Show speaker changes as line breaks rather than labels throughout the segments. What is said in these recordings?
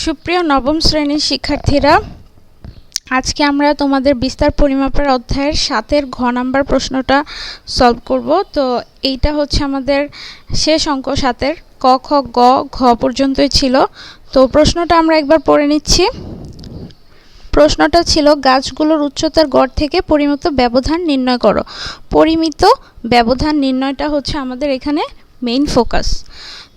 সুপ্রিয় নবম শ্রেণির শিক্ষার্থীরা, আজকে আমরা তোমাদের বিস্তার পরিমাপের অধ্যায়ের সাতের ঘ নাম্বার প্রশ্নটা সলভ করব। তো এইটা হচ্ছে আমাদের শেষ অঙ্ক সাতের, ক, খ, গ, ঘ পর্যন্তই ছিল। তো প্রশ্নটা আমরা একবার পড়ে নিচ্ছি। প্রশ্নটা ছিল, গাছগুলোর উচ্চতার গড় থেকে পরিমিত ব্যবধান নির্ণয় করো। পরিমিত ব্যবধান নির্ণয়টা হচ্ছে আমাদের এখানে মেইন ফোকাস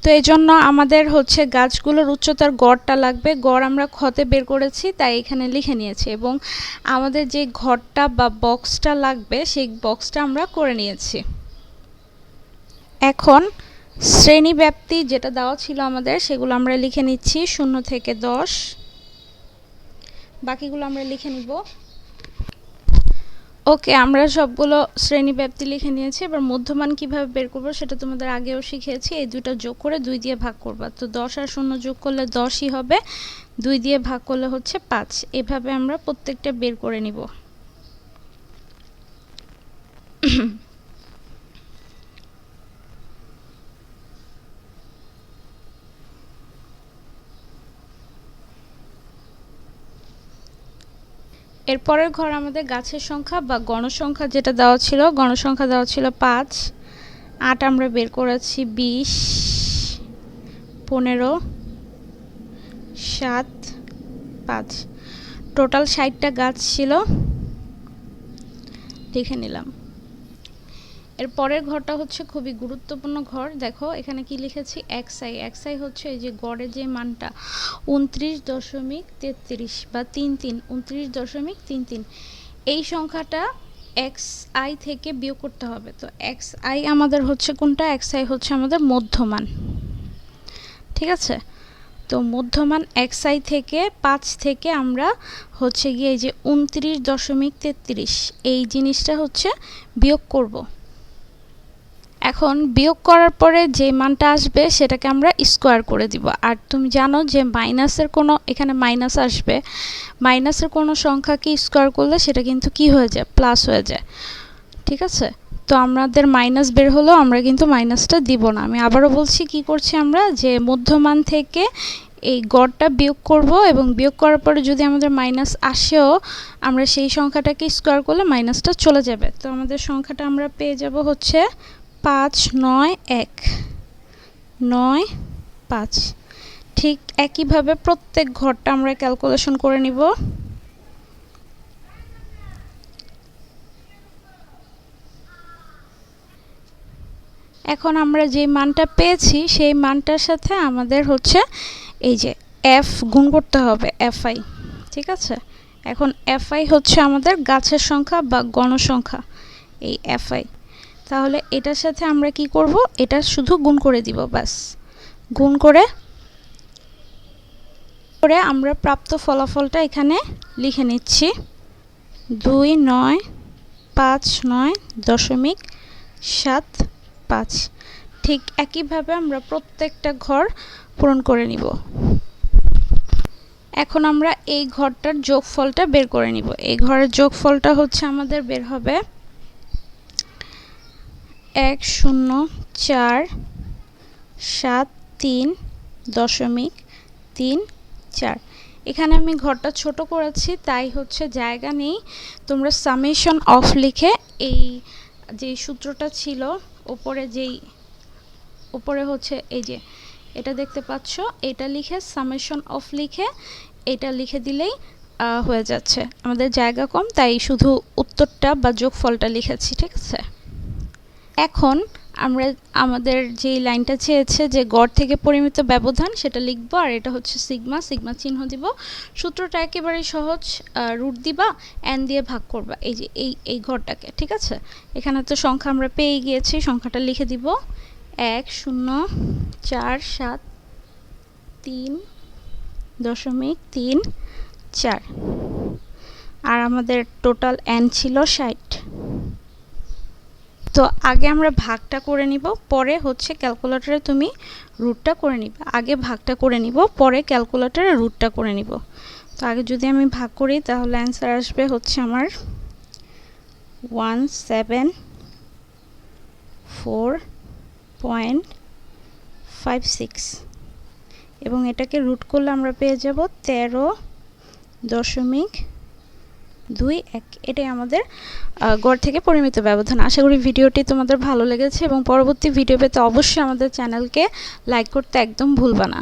তো এই জন্য আমাদের হচ্ছে গাছগুলোর উচ্চতার গড়টা লাগবে। গড় আমরা ক্ষতে বের করেছি, তাই এখানে লিখে নিয়েছি এবং আমাদের যে ঘরটা বা বক্সটা লাগবে, সেই বক্সটা আমরা করে নিয়েছি। এখন শ্রেণি ব্যাপ্তি যেটা দেওয়া ছিল আমাদের, সেগুলো আমরা লিখে নিচ্ছি। শূন্য থেকে দশ। বাকিগুলো আমরা লিখে নিব। ওকে, আমরা সবগুলো শ্রেণি ব্যাপ্তি লিখে নিয়েছি, এবার মধ্যমান কীভাবে বের করব সেটা তোমাদের আগেও শিখিয়েছি, এই দুটো যোগ করে দুই দিয়ে ভাগ করবা। তো দশ আর শূন্য যোগ করলে দশই হবে, দুই দিয়ে ভাগ করলে হচ্ছে পাঁচ, এভাবে আমরা প্রত্যেকটা বের করে নিব। এরপরের ঘর আমাদের গাছের সংখ্যা বা গণসংখ্যা যেটা দেওয়া ছিল, গণসংখ্যা দেওয়া ছিল পাঁচ। আট আমরা বের করেছি বিশ, পনেরো, সাত, পাঁচ। টোটাল ষাটটা গাছ ছিল। দেখে নিলাম। এর পরের ঘরটা হচ্ছে খুবই গুরুত্বপূর্ণ ঘর। দেখো, এখানে কি লিখেছি? এক্সআই এক্সআই হচ্ছে এই যে গড়ের যে মানটা, উনত্রিশ দশমিক তেত্রিশ বা তিন তিন, উনত্রিশ দশমিক তিন তিন। এই সংখ্যাটা এক্স আই থেকে বিয়োগ করতে হবে। তো এক্স আই আমাদের হচ্ছে কোনটা? এক্স আই হচ্ছে আমাদের মধ্যমান। ঠিক আছে? তো মধ্যমান এক্স আই থেকে পাঁচ থেকে আমরা হচ্ছে গিয়ে এই যে উনত্রিশ দশমিক তেত্রিশ, এই জিনিসটা হচ্ছে বিয়োগ করব। এখন বিয়োগ করার পরে যে মানটা আসবে সেটাকে আমরা স্কোয়ার করে দিব। আর তুমি জানো যে মাইনাসের কোনো, এখানে মাইনাস আসবে, মাইনাসের কোনো সংখ্যাকে স্কোয়ার করলে সেটা কিন্তু কি হয়ে যায়? প্লাস হয়ে যায়। ঠিক আছে? তো আমাদের মাইনাস বের হলেও আমরা কিন্তু মাইনাসটা দিব না। আমি আবারও বলছি কি করছি আমরা? যে মধ্যমান থেকে এই গড়টা বিয়োগ করব এবং বিয়োগ করার পরে যদি আমাদের মাইনাস আসেও, আমরা সেই সংখ্যাটাকে স্কোয়ার করলে মাইনাসটা চলে যাবে। তো আমাদের সংখ্যাটা আমরা পেয়ে যাব হচ্ছে পাঁচ, নয়, এক। নয়, পাঁচ। ঠিক একইভাবে প্রত্যেক ঘরটা আমরা ক্যালকুলেশন করে নিব। এখন আমরা যে মানটা পেয়েছি, সেই মানটার সাথে আমাদের হচ্ছে এই যে এফ গুণ করতে হবে এফআই ঠিক আছে? এখন এফআই হচ্ছে আমাদের গাছের সংখ্যা বা গণসংখ্যা, এই এফআই তাহলে এটার সাথে আমরা কি করব? এটা শুধু গুণ করে দিব, ব্যাস। গুণ করে করে আমরা প্রাপ্ত ফলাফলটা এখানে লিখে নিচ্ছি। দুই নয় পাঁচ নয় দশমিক সাত পাঁচ। ঠিক একইভাবে আমরা প্রত্যেকটা ঘর পূরণ করে নিব। এখন আমরা এই ঘরটার যোগফলটা বের করে নিব। এই ঘরের যোগফলটা হচ্ছে আমাদের বের হবে এক শূন্য চার সাত তিন দশমিক তিন চার। এখানে আমি ঘরটা ছোট করেছি, তাই হচ্ছে জায়গা নেই। তোমরা সামেশন অফ লিখে এই যে সূত্রটা ছিল, ওপরে যেই উপরে হচ্ছে এই যে, এটা দেখতে পাচ্ছ, এটা লিখে সামেশন অফ লিখে এটা লিখে দিলেই হয়ে যাচ্ছে। আমাদের জায়গা কম, তাই শুধু উত্তরটা বা যোগফলটা লিখেছি, ঠিক আছে? এখন আমরা, আমাদের যে লাইনটা চেয়েছে যে গড় থেকে পরিমিত ব্যবধান, সেটা লিখব, আর এটা হচ্ছে সিগমা সিগমা চিহ্ন দিব। সূত্রটা একেবারে সহজ রুট দিবা এন দিয়ে ভাগ করবা, এই যে, এই এই ঘরটাকে, ঠিক আছে? এখানে তো সংখ্যা আমরা পেয়ে গিয়েছি, সংখ্যাটা লিখে দিব। এক, শূন্য, চার, সাত, তিন, দশমিক তিন, চার। আর আমাদের টোটাল এন ছিল ষাট। তো আগে আমরা ভাগটা করে নিব, পরে হচ্ছে ক্যালকুলেটরে তুমি রুটটা করে নিবে। আগে ভাগটা করে নিব, পরে ক্যালকুলেটরে রুটটা করে নিব। তো আগে যদি আমি ভাগ করি, তাহলে অ্যান্সার আসবে হচ্ছে আমার one seven four point five six এবং এটাকে রুট করলে আমরা পেয়ে যাব তেরো দশমিক দুই, এক, এটাই আমাদের গড় থেকে পরিমিত ব্যবধান। আশা করি ভিডিওটি তোমাদের ভালো লেগেছে এবং পরবর্তী ভিডিও পেতে অবশ্যই আমাদের চ্যানেলকে লাইক করতে একদম ভুলবা না।